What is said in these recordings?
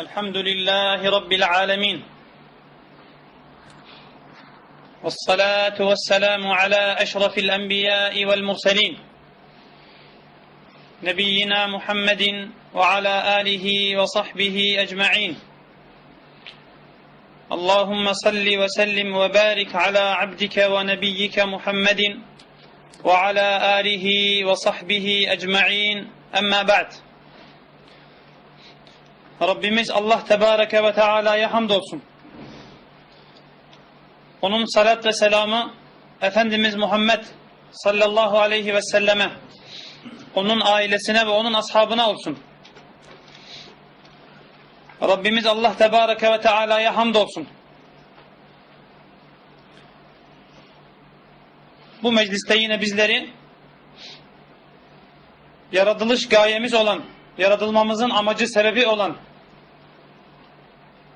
الحمد لله رب العالمين والصلاة والسلام على أشرف الأنبياء والمرسلين نبينا محمد وعلى آله وصحبه أجمعين اللهم صل وسلم وبارك على عبدك ونبيك محمد وعلى آله وصحبه أجمعين أما بعد Rabbimiz Allah Tebareke ve Teala'ya hamdolsun. Onun salat ve selamı Efendimiz Muhammed sallallahu aleyhi ve selleme, onun ailesine ve onun ashabına olsun. Rabbimiz Allah Tebareke ve Teala'ya hamdolsun. Bu mecliste yine bizleri yaratılış gayemiz olan, yaratılmamızın amacı sebebi olan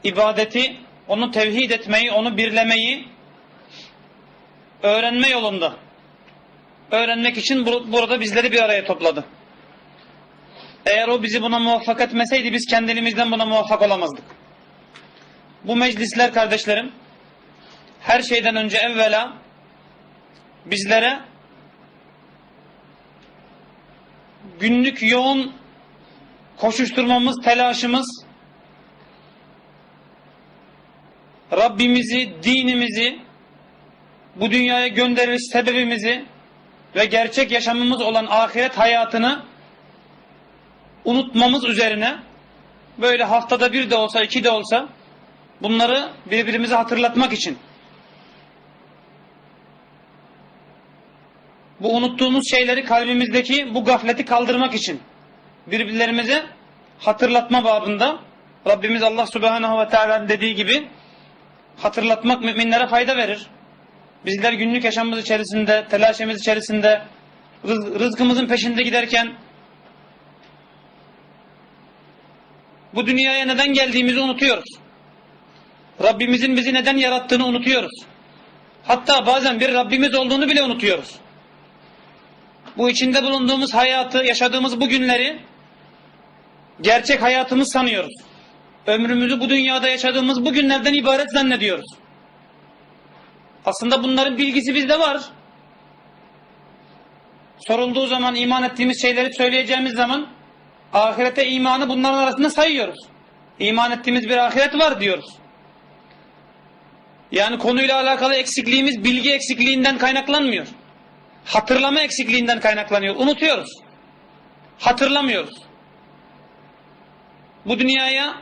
ibadeti, onu tevhid etmeyi, onu birlemeyi öğrenme yolunda. Öğrenmek için bur- burada bizleri bir araya topladı. Eğer o bizi buna muvaffak etmeseydi biz kendimizden buna muvaffak olamazdık. Bu meclisler kardeşlerim her şeyden önce evvela bizlere günlük yoğun koşuşturmamız, telaşımız, Rabbimizi, dinimizi, bu dünyaya gönderiş sebebimizi ve gerçek yaşamımız olan ahiret hayatını unutmamız üzerine böyle haftada bir de olsa, iki de olsa bunları birbirimize hatırlatmak için. Bu unuttuğumuz şeyleri kalbimizdeki bu gafleti kaldırmak için birbirlerimize hatırlatma babında Rabbimiz Allah Subhanahu ve Teala'nın dediği gibi hatırlatmak müminlere fayda verir. Bizler günlük yaşamımız içerisinde, telaşemiz içerisinde, rız- rızkımızın peşinde giderken bu dünyaya neden geldiğimizi unutuyoruz. Rabbimizin bizi neden yarattığını unutuyoruz. Hatta bazen bir Rabbimiz olduğunu bile unutuyoruz. Bu içinde bulunduğumuz hayatı, yaşadığımız bu günleri gerçek hayatımız sanıyoruz. Ömrümüzü bu dünyada yaşadığımız bu günlerden ibaret zannediyoruz. Aslında bunların bilgisi bizde var. Sorulduğu zaman iman ettiğimiz şeyleri söyleyeceğimiz zaman ahirete imanı bunların arasında sayıyoruz. İman ettiğimiz bir ahiret var diyoruz. Yani konuyla alakalı eksikliğimiz bilgi eksikliğinden kaynaklanmıyor. Hatırlama eksikliğinden kaynaklanıyor. Unutuyoruz. Hatırlamıyoruz. Bu dünyaya,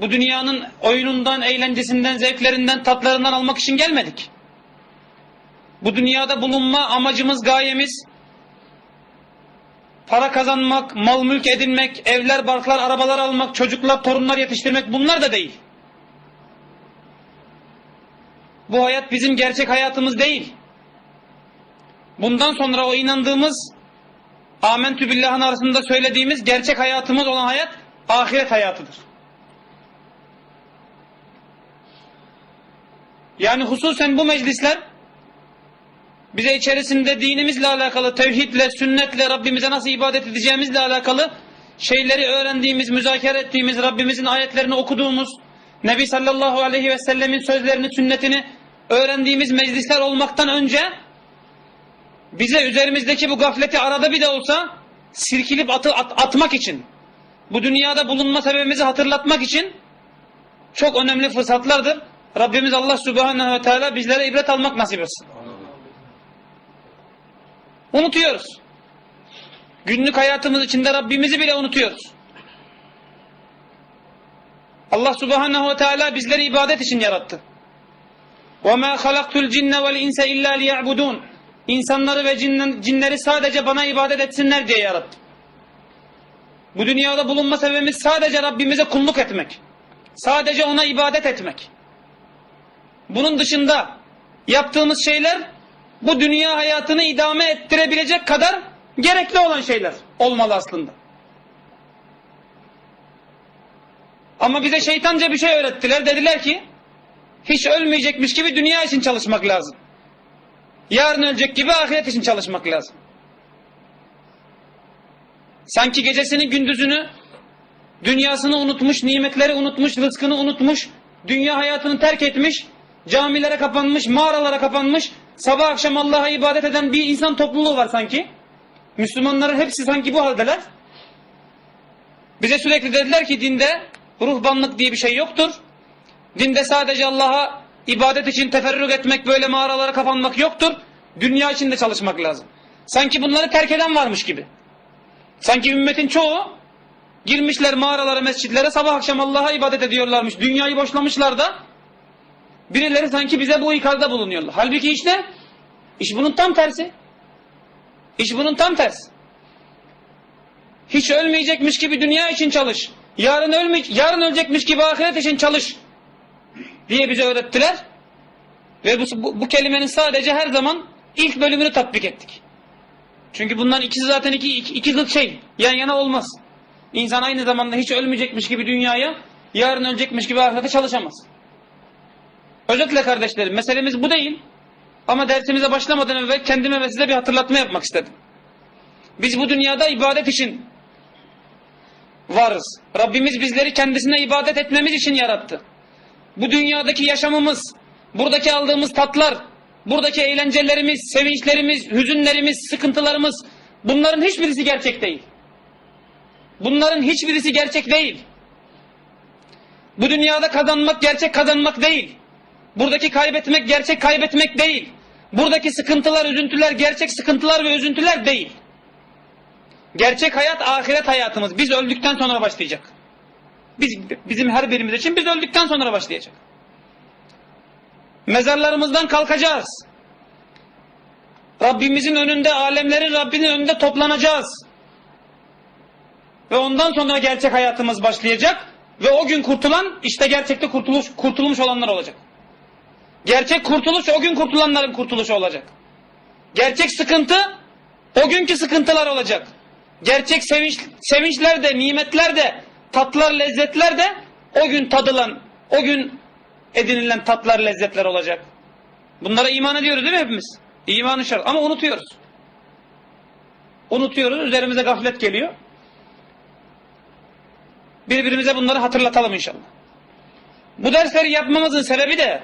bu dünyanın oyunundan, eğlencesinden, zevklerinden, tatlarından almak için gelmedik. Bu dünyada bulunma amacımız, gayemiz para kazanmak, mal mülk edinmek, evler, barklar, arabalar almak, çocuklar, torunlar yetiştirmek bunlar da değil. Bu hayat bizim gerçek hayatımız değil. Bundan sonra o inandığımız Amentü billahın arasında söylediğimiz gerçek hayatımız olan hayat ahiret hayatıdır. Yani hususen bu meclisler bize içerisinde dinimizle alakalı, tevhidle, sünnetle, Rabbimize nasıl ibadet edeceğimizle alakalı şeyleri öğrendiğimiz, müzakere ettiğimiz, Rabbimizin ayetlerini okuduğumuz, Nebi sallallahu aleyhi ve sellemin sözlerini, sünnetini öğrendiğimiz meclisler olmaktan önce bize üzerimizdeki bu gafleti arada bir de olsa sirkilip atı, at- atmak için, bu dünyada bulunma sebebimizi hatırlatmak için çok önemli fırsatlardır. Rabbimiz Allah Subhanahu ve Teala bizlere ibret almak nasip etsin. Unutuyoruz. Günlük hayatımız içinde Rabbimizi bile unutuyoruz. Allah Subhanahu ve Teala bizleri ibadet için yarattı. وَمَا خَلَقْتُ الْجِنَّ وَالْاِنْسَ اِلَّا لِيَعْبُدُونَ İnsanları ve cinnen- cinleri sadece bana ibadet etsinler diye yarattı. Bu dünyada bulunma sebebimiz sadece Rabbimize kulluk etmek. Sadece ona ibadet etmek. Bunun dışında yaptığımız şeyler bu dünya hayatını idame ettirebilecek kadar gerekli olan şeyler olmalı aslında. Ama bize şeytanca bir şey öğrettiler. Dediler ki hiç ölmeyecekmiş gibi dünya için çalışmak lazım. Yarın ölecek gibi ahiret için çalışmak lazım. Sanki gecesini gündüzünü dünyasını unutmuş, nimetleri unutmuş, rızkını unutmuş, dünya hayatını terk etmiş, camilere kapanmış, mağaralara kapanmış, sabah akşam Allah'a ibadet eden bir insan topluluğu var sanki. Müslümanların hepsi sanki bu haldeler. Bize sürekli dediler ki dinde ruhbanlık diye bir şey yoktur. Dinde sadece Allah'a ibadet için teferrük etmek, böyle mağaralara kapanmak yoktur. Dünya için de çalışmak lazım. Sanki bunları terk eden varmış gibi. Sanki ümmetin çoğu girmişler mağaralara, mescitlere sabah akşam Allah'a ibadet ediyorlarmış. Dünyayı boşlamışlar da birileri sanki bize bu ikazda bulunuyorlar. Halbuki işte iş bunun tam tersi. İş bunun tam tersi. Hiç ölmeyecekmiş gibi dünya için çalış. Yarın ölme, yarın ölecekmiş gibi ahiret için çalış diye bize öğrettiler. Ve bu, bu, bu kelimenin sadece her zaman ilk bölümünü tatbik ettik. Çünkü bundan ikisi zaten iki, iki, iki zıt şey. Yan yana olmaz. İnsan aynı zamanda hiç ölmeyecekmiş gibi dünyaya, yarın ölecekmiş gibi ahirete çalışamaz. Özetle kardeşlerim, meselemiz bu değil. Ama dersimize başlamadan evvel kendime ve size bir hatırlatma yapmak istedim. Biz bu dünyada ibadet için varız. Rabbimiz bizleri kendisine ibadet etmemiz için yarattı. Bu dünyadaki yaşamımız, buradaki aldığımız tatlar, buradaki eğlencelerimiz, sevinçlerimiz, hüzünlerimiz, sıkıntılarımız bunların hiçbirisi gerçek değil. Bunların hiçbirisi gerçek değil. Bu dünyada kazanmak gerçek kazanmak değil. Buradaki kaybetmek gerçek kaybetmek değil. Buradaki sıkıntılar, üzüntüler gerçek sıkıntılar ve üzüntüler değil. Gerçek hayat ahiret hayatımız. Biz öldükten sonra başlayacak. Biz, bizim her birimiz için biz öldükten sonra başlayacak. Mezarlarımızdan kalkacağız. Rabbimizin önünde, alemlerin Rabbinin önünde toplanacağız. Ve ondan sonra gerçek hayatımız başlayacak. Ve o gün kurtulan işte gerçekte kurtuluş, kurtulmuş olanlar olacak. Gerçek kurtuluş o gün kurtulanların kurtuluşu olacak. Gerçek sıkıntı o günkü sıkıntılar olacak. Gerçek sevinç, sevinçler de, nimetler de, tatlar, lezzetler de o gün tadılan, o gün edinilen tatlar, lezzetler olacak. Bunlara iman ediyoruz değil mi hepimiz? İmanı şart ama unutuyoruz. Unutuyoruz, üzerimize gaflet geliyor. Birbirimize bunları hatırlatalım inşallah. Bu dersleri yapmamızın sebebi de,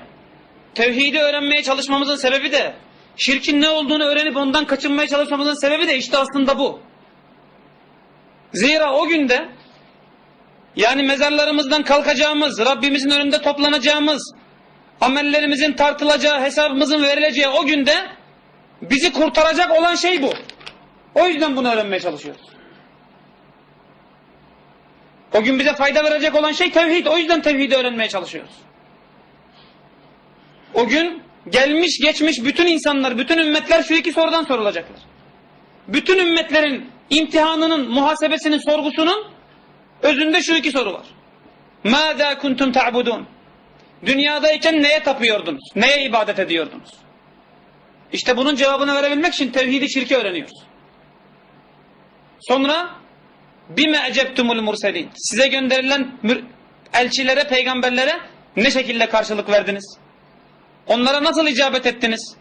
tevhidi öğrenmeye çalışmamızın sebebi de, şirkin ne olduğunu öğrenip ondan kaçınmaya çalışmamızın sebebi de işte aslında bu. Zira o günde yani mezarlarımızdan kalkacağımız, Rabbimizin önünde toplanacağımız, amellerimizin tartılacağı, hesabımızın verileceği o günde bizi kurtaracak olan şey bu. O yüzden bunu öğrenmeye çalışıyoruz. O gün bize fayda verecek olan şey tevhid. O yüzden tevhidi öğrenmeye çalışıyoruz. O gün gelmiş geçmiş bütün insanlar, bütün ümmetler şu iki sorudan sorulacaklar. Bütün ümmetlerin imtihanının, muhasebesinin, sorgusunun Özünde şu iki soru var. Mâzâ kuntum ta'budun. Dünyadayken neye tapıyordunuz? Neye ibadet ediyordunuz? İşte bunun cevabını verebilmek için tevhidi şirki öğreniyoruz. Sonra bime eceptumul murselin. Size gönderilen elçilere, peygamberlere ne şekilde karşılık verdiniz? Onlara nasıl icabet ettiniz?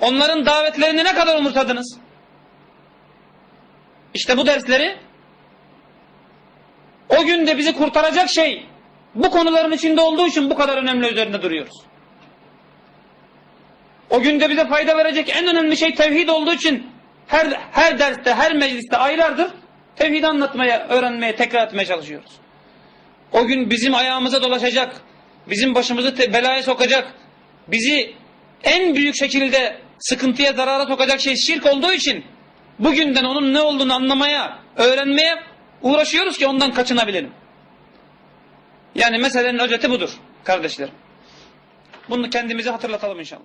Onların davetlerini ne kadar umursadınız? İşte bu dersleri o günde bizi kurtaracak şey bu konuların içinde olduğu için bu kadar önemli üzerinde duruyoruz. O günde bize fayda verecek en önemli şey tevhid olduğu için her, her derste, her mecliste aylardır tevhidi anlatmaya, öğrenmeye, tekrar etmeye çalışıyoruz. O gün bizim ayağımıza dolaşacak, bizim başımızı belaya sokacak, bizi en büyük şekilde sıkıntıya, zarara sokacak şey şirk olduğu için bugünden onun ne olduğunu anlamaya, öğrenmeye uğraşıyoruz ki ondan kaçınabilelim. Yani meselenin özeti budur kardeşlerim. Bunu kendimize hatırlatalım inşallah.